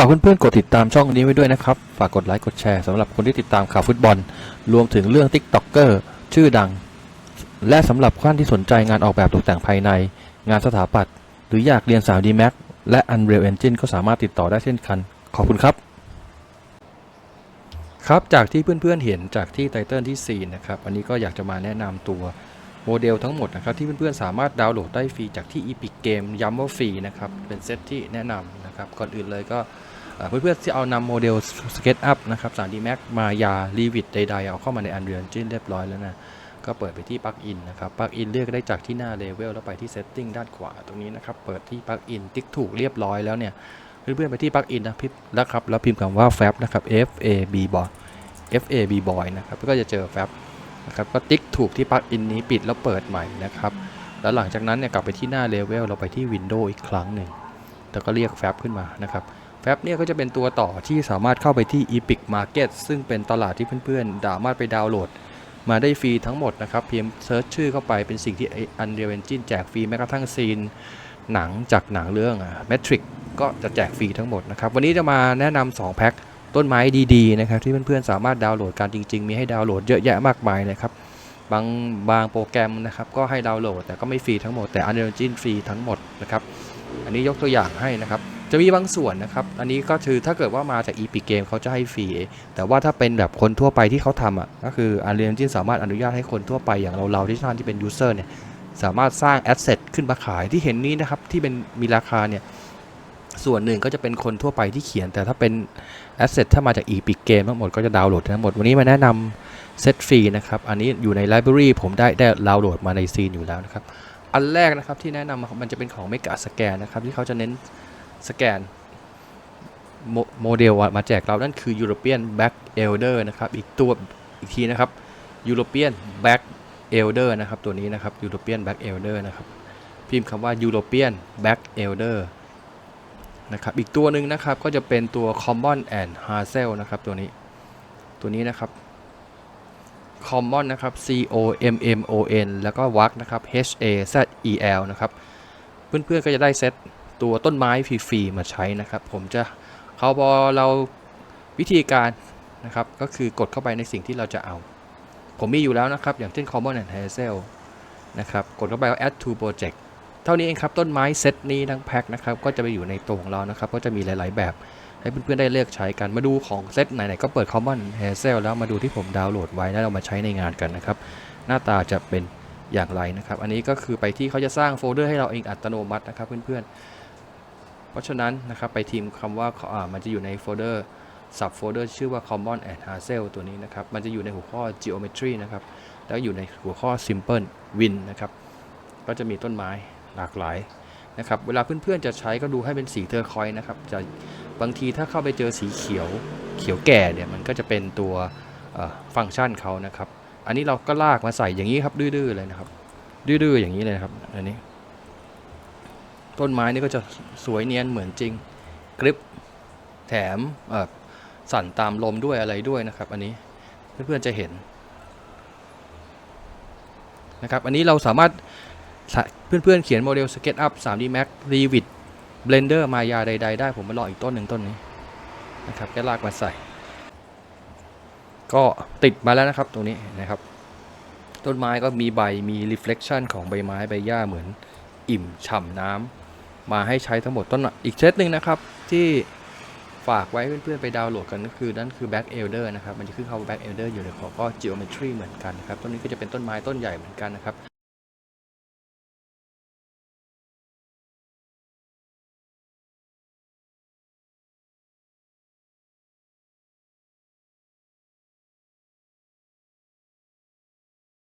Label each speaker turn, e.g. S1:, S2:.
S1: ฝากเพื่อนๆกดติดตามช่องนี้ไว้ด้วยนะครับ ฝากกดไลค์กดแชร์สำหรับคนที่ติดตามข่าวฟุตบอล รวมถึงเรื่อง TikToker ชื่อดัง และสำหรับท่านที่สนใจงานออกแบบตกแต่งภายใน งานสถาปัตย์หรืออยากเรียน 3D Max และ Unreal Engine ก็สามารถติดต่อได้เช่นกันขอบคุณครับ ครับจากที่เพื่อนๆเห็นจากที่ไตเติลที่4นะครับอันนี้ก็อยากจะมาแนะนำตัวโมเดลทั้งหมดนะครับที่เพื่อนๆสามารถดาวน์โหลดได้ฟรีจากที่ Epic Game ย้ำว่าฟรีนะครับเป็นเซตที่แนะนำ นะครับก่อนอื่นเลยก็เพื่อนๆที่เอานำโมเดล SketchUp นะครับ 3D Max มายา Revit ใดๆ เอาเข้ามาใน Unreal Engine เรียบร้อยแล้วนะ ก็เปิดไปที่ปลั๊กอินนะครับปลั๊กอินเลือกได้จากที่หน้าเลเวลแล้วไปที่ Setting ด้านขวาตรงนี้นะครับ เปิดที่ปลั๊กอินติ๊กถูกเรียบร้อยแล้วเนี่ย เพื่อนๆไปที่ปลั๊กอินนะพิมพ์แล้วครับ แล้วพิมพ์คำว่า Fab นะครับ F A B Boy F A B Boy นะครับ ก็จะเจอ Fab นะครับ ก็ติ๊กถูกที่ปลั๊กอินนี้ปิดแล้วเปิดใหม่นะครับ แล้วหลังจากนั้นเนี่ยกลับไปที่หน้าเลเวลเราไปที่ Windows อีกครั้งหนึ่ง แล้วก็เรียก Fab ขึ้นมานะครับ Fab เนี่ยก็จะเป็นตัวต่อที่สามารถเข้าไปที่ Epic Market ซึ่งเป็นตลาดที่เพื่อนๆสามารถไปดาวน์โหลด มาได้ฟรีทั้งหมดนะครับ เพียงเซิร์ชชื่อเข้าไปเป็นสิ่งที่ Unreal Engine แจกฟรีแม้กระทั่งซีน หนังจากหนังเรื่อง Matrix ก็จะแจกฟรีทั้งหมดนะครับ วันนี้จะมาแนะนำ2แพ็คต้นไม้ดีๆนะครับที่เพื่อนๆสามารถดาวน์โหลดกันจริง ๆ มีให้ดาวน์โหลดเยอะแยะมากมายนะครับบางบางโปรแกรมนะครับก็ให้ดาวน์โหลดแต่ก็ไม่ฟรีทั้งหมดแต่ Unreal Engine ฟรีทั้งหมดนะครับ อันนี้ยกตัวอย่างให้นะครับ จะมีบางส่วนนะครับ อันนี้ก็คือถ้าเกิดว่ามาจาก Epic Game เขาจะให้ฟรี แต่ว่าถ้าเป็นแบบคนทั่วไปที่เขาทำอะ ก็คือ Unreal Engine สามารถอนุญาตให้คนทั่วไปอย่างเราเราที่ท่านที่เป็น User เนี่ย สามารถสร้าง Asset ขึ้นมาขายที่เห็นนี้นะครับ ที่เป็นมีราคาเนี่ย ส่วนหนึ่งก็จะเป็นคนทั่วไปที่เขียน แต่ถ้าเป็น Asset ถ้ามาจาก Epic Game ทั้งหมดก็จะดาวน์โหลดทั้งหมด วันนี้มาแนะนำเซตฟรีนะครับ อันนี้อยู่ใน Library ผมได้ได้ดาวน์โหลดมาในซีนอยู่แล้วนะครับ อันแรกนะครับที่แนะนำมันจะเป็นของ Mega Scan นะครับที่เขาจะเน้นสแกนโมเดลมาแจกเรา นั่นคือ European Back Elder นะครับ อีกตัวอีกทีนะครับ European Back Elder นะครับตัวนี้นะครับ European Back Elder นะครับพิมพ์คำว่า European Back Elder นะครับอีกตัวหนึ่งนะครับก็จะเป็นตัว Common and Hazel นะครับตัวนี้ตัวนี้นะครับ Common นะครับ C O M M O N แล้วก็ Wack นะครับ H A Z E L นะครับ เพื่อนๆก็จะได้เซตตัวต้นไม้ฟรีๆมาใช้นะครับ ผมจะเขาพอเราวิธีการนะครับ ก็คือกดเข้าไปในสิ่งที่เราจะเอา ผมมีอยู่แล้วนะครับ อย่างเช่น Common and Hazel นะครับ กดเข้าไปว่า add to project เท่านี้เองครับ ต้นไม้เซตนี้ทั้งแพ็คนะครับ ก็จะไปอยู่ในตัวของเรานะครับ ก็จะมีหลาย ๆ แบบ ให้เพื่อนๆได้เลือกใช้กันมาดูของเซตไหนๆก็เปิด Common Hazel แล้วมาดูที่ผมดาวน์โหลดไว้แล้วเรามาใช้ในงานกันนะครับ หน้าตาจะเป็นอย่างไรนะครับ อันนี้ก็คือไปที่เขาจะสร้างโฟลเดอร์ให้เราเองอัตโนมัตินะครับเพื่อนๆ เพราะฉะนั้นนะครับไปทีมคำว่าอ่ามันจะอยู่ในโฟลเดอร์ซับโฟลเดอร์ชื่อว่า Common and Hazel ตัวนี้นะครับ มันจะอยู่ในหัวข้อ Geometry นะครับ แล้วอยู่ในหัวข้อ Simple Win นะครับ ก็จะมีต้นไม้หลากหลายนะครับ เวลาเพื่อนๆจะใช้ก็ดูให้เป็นสีเทอร์คอยส์นะครับ จะ บางทีถ้าเข้าไปเจอสีเขียวเขียวแก่เนี่ยมันก็จะเป็นตัวฟังก์ชันเขานะครับ อันนี้เราก็ลากมาใส่อย่างนี้ครับดื้อๆเลยนะครับ ดื้อๆอย่างนี้เลยนะครับอันนี้ ต้นไม้นี่ก็จะสวยเนียนเหมือนจริงกริปแถมสั่นตามลมด้วยอะไรด้วยนะครับ อันนี้เพื่อนๆจะเห็นนะครับ อันนี้เราสามารถเพื่อนๆเขียนโมเดล SketchUp 3D Max Revit Blender มายาใด ๆ ได้ผมมาลองอีกต้นหนึ่งต้นนี้นะครับแค่ลากมาใส่ ก็ติดมาแล้วนะครับตรงนี้นะครับ ต้นไม้ก็มีใบมี reflection ของใบไม้ใบหญ้าเหมือนอิ่มฉ่ำน้ำมาให้ใช้ทั้งหมดต้นอีกเซตหนึ่งนะครับที่ฝากไว้เพื่อนๆไปดาวน์โหลดกันก็คือนั่นคือ back elder นะครับ มันจะขึ้นคำว่า back elder อยู่ในหัวข้อ geometry เหมือนกันนะครับ ต้นนี้ก็จะเป็นต้นไม้ต้นใหญ่เหมือนกันนะครับ